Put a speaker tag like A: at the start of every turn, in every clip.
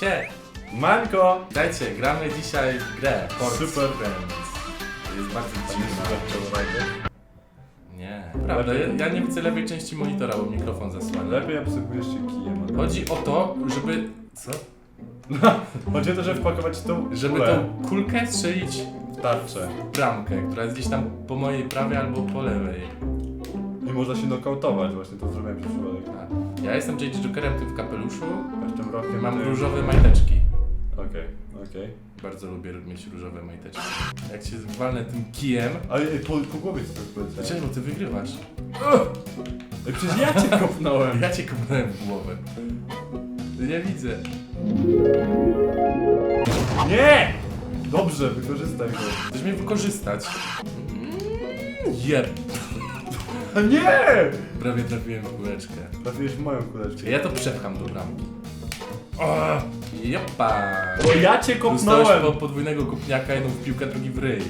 A: się.
B: Manko!
A: Dajcie, gramy dzisiaj w grę. Force
B: Super.
A: Friends. To jest bardzo
B: super
A: Nie, prawda, ja, ja nie widzę lewej części monitora, bo mikrofon zasłania.
B: Lepiej obsługujesz się kijem.
A: Chodzi o to, żeby... Co?
B: Chodzi o to, żeby wpakować tą
A: Żeby
B: kulę
A: tą kulkę strzelić
B: w tarczę.
A: w bramkę, która jest gdzieś tam po mojej prawej albo po lewej.
B: I można się nokautować, właśnie to zrobiłem przez przypadek.
A: A. Ja jestem JJ Jokerem, tym w kapeluszu.
B: Rokiem.
A: Mam różowe majteczki.
B: Okej, okej.
A: Bardzo lubię mieć różowe majteczki. Jak się walnę tym kijem...
B: Ale ej, po, po głowie powiedz?
A: Dlaczego ty wygrywasz?
B: Ej, przecież ja cię kopnąłem.
A: Ja cię kopnąłem w głowę. Nie widzę.
B: Nie! Dobrze, wykorzystaj go.
A: Chcesz mnie wykorzystać? Jeb.
B: Nie!
A: Prawie trafiłem w kuleczkę.
B: Trafiłeś w moją kuleczkę.
A: Ja to przepcham do bramki. O! Jopa!
B: Bo ja cię
A: Dostałeś
B: kopnąłem!
A: po podwójnego kupniaka, jedną w piłkę, drugi w ryj.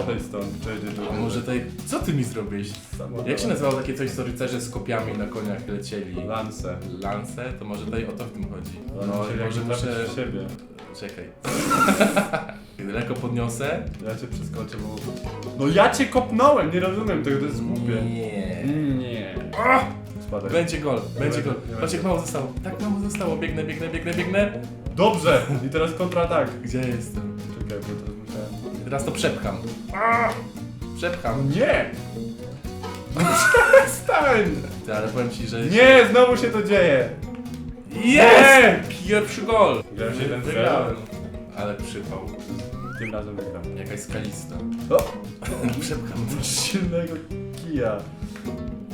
B: Odejdź stąd, przejdzie
A: A może tutaj... Co ty mi zrobiłeś? Jak się nazywało takie coś, co rycerze z kopiami na koniach lecieli?
B: Lance.
A: Lance? To może tutaj o to w tym chodzi.
B: No,
A: No i może muszę...
B: w siebie.
A: Czekaj. Lekko podniosę.
B: Ja cię przeskoczę, bo... No ja cię kopnąłem, nie rozumiem tego, to jest głupie.
A: Nie.
B: Nie. Spadaj.
A: Będzie gol, będzie gol.
B: nie
A: Patrz jak
B: będzie.
A: mało zostało. Tak mało zostało. Biegnę, biegnę, biegnę, biegnę.
B: Dobrze! I teraz kontratak.
A: Gdzie jestem?
B: Czekaj, bo teraz musiałem...
A: Teraz to przepcham.
B: No
A: Przepcham.
B: nie! No przestań!
A: Ty, ale powiem ci, że...
B: Nie, znowu się to dzieje!
A: Jest! Pierwszy gol!
B: Grałem się jeden
A: Wygrałem. Ale przypał.
B: Tym razem wygram.
A: Jakaś skalista.
B: O!
A: Przepcham.
B: Masz silnego kija.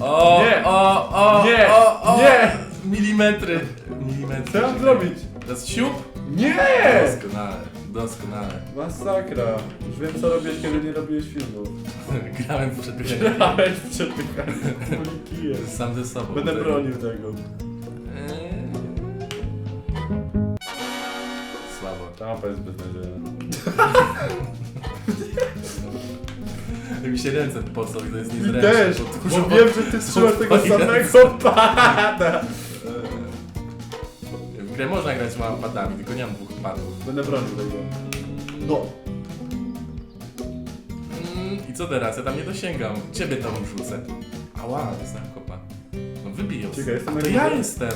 A: O,
B: Nie!
A: o, o,
B: Nie!
A: o, o!
B: Nie!
A: Milimetry. Milimetry.
B: Co mam zrobić?
A: Teraz siup?
B: Nie!
A: Doskonale, doskonale.
B: Masakra. Już wiem co robiłeś, kiedy nie robiłeś filmów.
A: Grałem w
B: w przepychanie kuli kijem.
A: Sam ze sobą.
B: Będę
A: Tak.
B: bronił tego.
A: Eee. Słabo.
B: Ta mapa jest beznadziejna.
A: Mi się ręce pocą i to jest niezręczne.
B: też,
A: bo
B: bo wiem, że ty trzymasz tego samego pada.
A: W grę można grać małym padami, tylko nie mam dwóch padów.
B: Będę bronił tego. No.
A: Mm, I co teraz? Ja tam nie dosięgam. Ciebie tam rzucę. Ała, jestem kopa. No wybiją.
B: Czekaj, jestem
A: To ja jestem.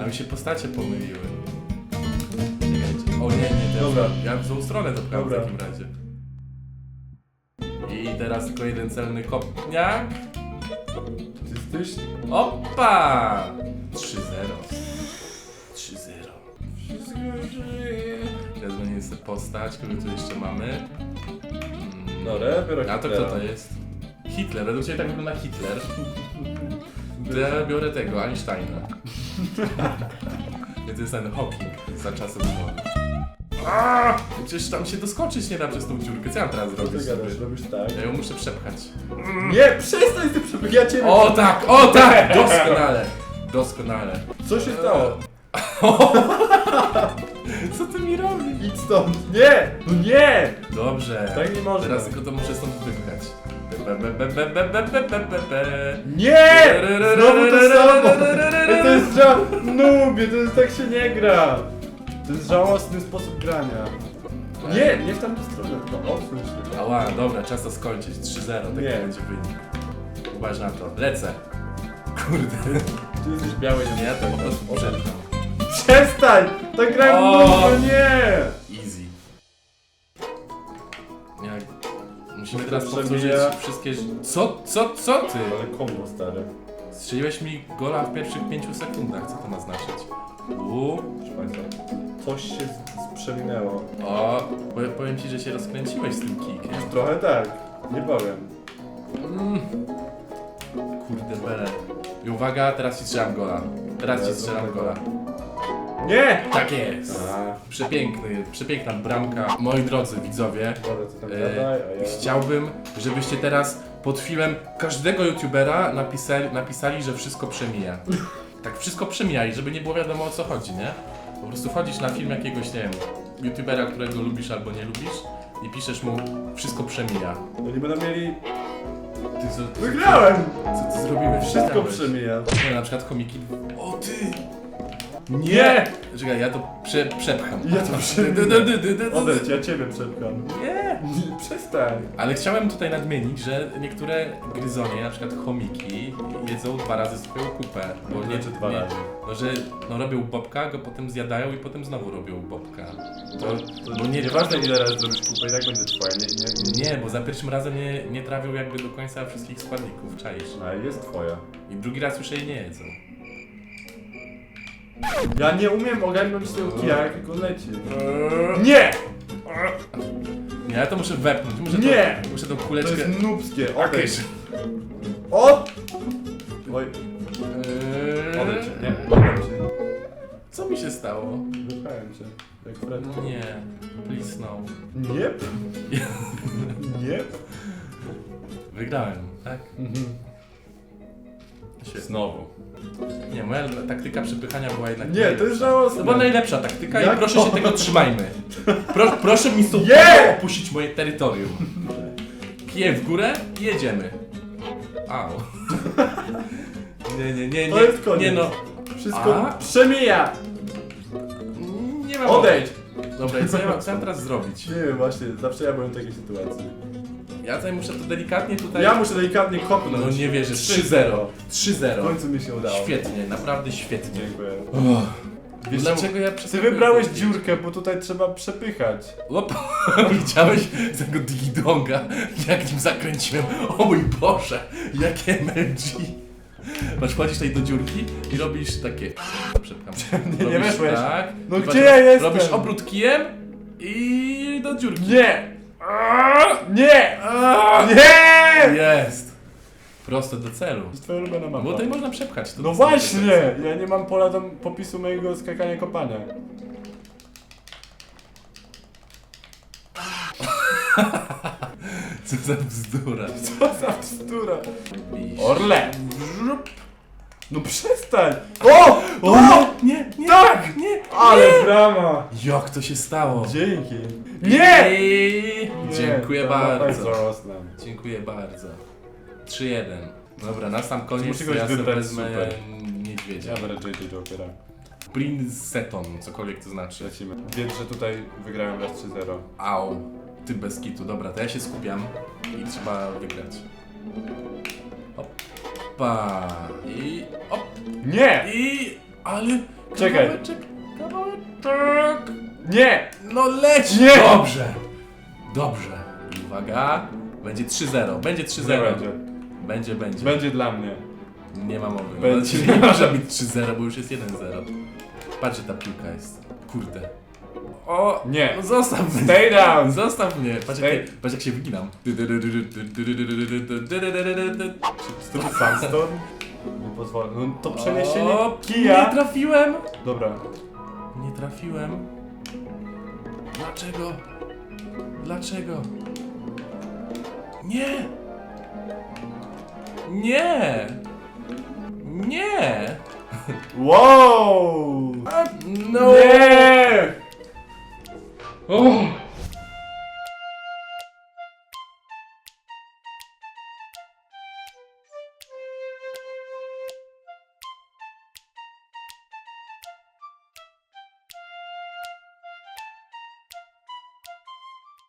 A: A mi się postacie pomyliły. Czekajcie. O nie, nie, teraz
B: Dobra.
A: ja w złą stronę to pcham w takim razie. Teraz tylko jeden celny kopniak.
B: Ty jesteś...
A: Opa! 3-0. 3-0.
B: Wszystko żyje.
A: Teraz będzie sobie postać, kogo tu jeszcze mamy. Mm,
B: Dobra, ja biorę
A: A to kto to jest? Hitler, według Ciebie tak wygląda Hitler. To ja biorę tego, Einsteina. To jest ten Hawking za czasów młodych. Aaaa! Przecież tam się doskoczyć nie da przez tą dziurkę. Co ja mam teraz zrobić
B: ty gadasz? Robisz tak.
A: Ja ją muszę przepchać.
B: Nie, przestań z tym przepych, ja cię...
A: O tak, o tak! Doskonale! Doskonale.
B: Co się stało?
A: Co ty mi robisz?
B: Idź stąd. Nie! No nie!
A: Dobrze.
B: Tak nie można.
A: Teraz tylko to muszę stąd wypchać. Be, be, be, be, be, be, be, be, be, be.
B: Nie! Znowu to samo! To jest ża... Nubie, to jest, tak się nie gra! To jest żałosny sposób grania. Nie, nie w tamtą stronę. No odsuń się.
A: Ała, dobra, czas to skończyć. 3-0, taki
B: Nie.
A: będzie wynik. Uważ na to. Lecę. Kurde.
B: Ty jesteś biały,
A: Nie, ja to po prostu przepcham.
B: Przestań! Tak gra
A: O!
B: no nie!
A: Easy. Jak... Musimy
B: To
A: teraz powtórzyć
B: przebija.
A: wszystkie... Co? Co? Co ty?
B: Ale kombo stary.
A: Strzeliłeś mi gola w pierwszych 5 sekundach. Co to ma znaczyć? Uuu.
B: Proszę Państwa. Coś się z- sprzeminęło.
A: O, bo- powiem ci, że się rozkręciłeś z tym kickiem.
B: Trochę tak. Nie powiem.
A: Mm. Kurde bele. I uwaga, teraz ci strzelam gola. Teraz ci strzelam gola.
B: Nie!
A: Tak jest!
B: A,
A: Przepiękny, przepiękna bramka. Moi drodzy widzowie,
B: dobra, co tam
A: e,
B: gadaj, a ja...
A: chciałbym, żebyście teraz pod filmem każdego youtubera napisali, napisali, że wszystko przemija. Tak wszystko przemija i żeby nie było wiadomo o co chodzi, nie? Po prostu wchodzisz na film jakiegoś, nie wiem, youtubera, którego lubisz albo nie lubisz i piszesz mu wszystko przemija.
B: Oni będą mieli...
A: Ty co,
B: Wygrałem!
A: co ty zrobiłeś?
B: Wszystko
A: Wygrałeś.
B: przemija.
A: Nie, na przykład komiki. O ty!
B: Nie!
A: Czekaj, ja to prze, przepcham.
B: Ja to.
A: Dy, dy, dy, dy, dy, dy.
B: Odejdź, ja ciebie przepcham.
A: Nie!
B: Nie, Przestań.
A: Ale chciałem tutaj nadmienić, że niektóre gryzonie, na przykład chomiki, jedzą dwa razy swoją kupę. Bo nie,
B: Znaczy dwa
A: nie,
B: razy.
A: No, że no, robią bobka, go potem zjadają i potem znowu robią bobka.
B: To,
A: Bo nie-
B: nieważne ile razy zrobisz kupę, i tak będzie twoja. Nie, nie,
A: Nie, bo za pierwszym razem nie, nie trawią jakby do końca wszystkich składników, czaisz?
B: A jest twoja.
A: I drugi raz już jej nie jedzą.
B: Ja nie umiem ogarnąć tego kija, jak on leci. Nie!
A: Nie, ja to muszę wepchnąć. Muszę
B: Nie!
A: To, muszę tą
B: To
A: kuleczkę...
B: jest nubskie.
A: Okej.
B: Odejdź. O! Oj,
A: Eee,
B: odejdź. Nie, się.
A: Co mi się stało?
B: Wypchałem się. Jak Fred.
A: Nie, please no.
B: Nie? Nie?
A: Wygrałem, tak?
B: Mhm.
A: Świetnie.
B: Znowu.
A: Nie, moja taktyka przepychania była jednak...
B: Nie, to jest żałosne.
A: To była najlepsza taktyka
B: Jak
A: i proszę
B: to?
A: się tego trzymajmy. Pro, proszę mi stąd
B: Nie!
A: opuścić moje terytorium. Kije w górę i jedziemy. Au. Nie, nie, nie, nie.
B: To jest koniec.
A: Nie no.
B: Wszystko
A: A?
B: przemija!
A: Nie mam
B: Odejdź!
A: Dobra, i co ja mam, co ja mam teraz zrobić?
B: Nie wiem, właśnie, zawsze ja byłem w takiej sytuacji.
A: Ja tutaj muszę to delikatnie tutaj...
B: Ja muszę delikatnie kopnąć.
A: No nie wierzę, 3-0.
B: 3-0.
A: 3-0.
B: W końcu mi się udało.
A: Świetnie, naprawdę świetnie.
B: Dziękuję.
A: Wiesz, dlaczego ja
B: Ty wybrałeś dziurkę, bo tutaj trzeba przepychać.
A: Op, widziałeś tego digidonga, jak nim zakręciłem? O mój Boże, jakie MLG! Masz wchodzisz tutaj do dziurki i robisz takie... Przepcham.
B: Nie, nie weszłeś.
A: Tak.
B: No gdzie ja jestem?
A: Robisz obrót kijem i do dziurki.
B: Nie! Nie! Nie!
A: Jest! Prosto do celu.
B: To jest twoja ulubiona mapa.
A: Bo tutaj można przepchać. to
B: No właśnie! Ja nie mam pola do popisu mojego skakania kopania.
A: Co za bzdura.
B: Co za bzdura. Orle! No przestań! O! O!
A: Nie, nie,
B: Tak!
A: nie,
B: Ale brama!
A: Jak to się stało?
B: Dzięki. Nie!
A: I...
B: Nie,
A: Dziękuję
B: mapa jest
A: bardzo.
B: żałosna.
A: Dziękuję bardzo. 3-1. Dobra, na sam koniec to
B: kogoś
A: ja sobie
B: wybrać,
A: wezmę
B: super.
A: niedźwiedzia.
B: Ja biorę JJ Jokera.
A: Princeton, cokolwiek to znaczy.
B: Lecimy. Wiedz, że tutaj wygrałem raz 3-0.
A: Au, ty bez kitu. Dobra, to ja się skupiam i trzeba wygrać. Opa. I... Op.
B: Nie!
A: I... Ale...
B: Czekaj.
A: Kawałeczek, kawałeczek.
B: Nie!
A: No leć!
B: Nie!
A: Dobrze. Dobrze. Uwaga. Będzie 3-0. Będzie 3-0.
B: Nie będzie.
A: Będzie, będzie.
B: Będzie dla mnie.
A: Nie ma mowy.
B: Będzie.
A: Nie może być 3-0, bo już jest 1-0. Patrz, że ta piłka jest. Kurde. O!
B: Nie.
A: No zostaw mnie.
B: Stay down!
A: Zostaw mnie. Patrz jak, patrz jak się wyginam.
B: To jest Sandstorm? Nie pozwolę. No to przeniesienie
A: O, Nie
B: kija.
A: trafiłem.
B: Dobra.
A: Nie trafiłem. Dlaczego? Dlaczego? Nie! Nie! Nie!
B: Wow!
A: No!
B: Nie!
A: O!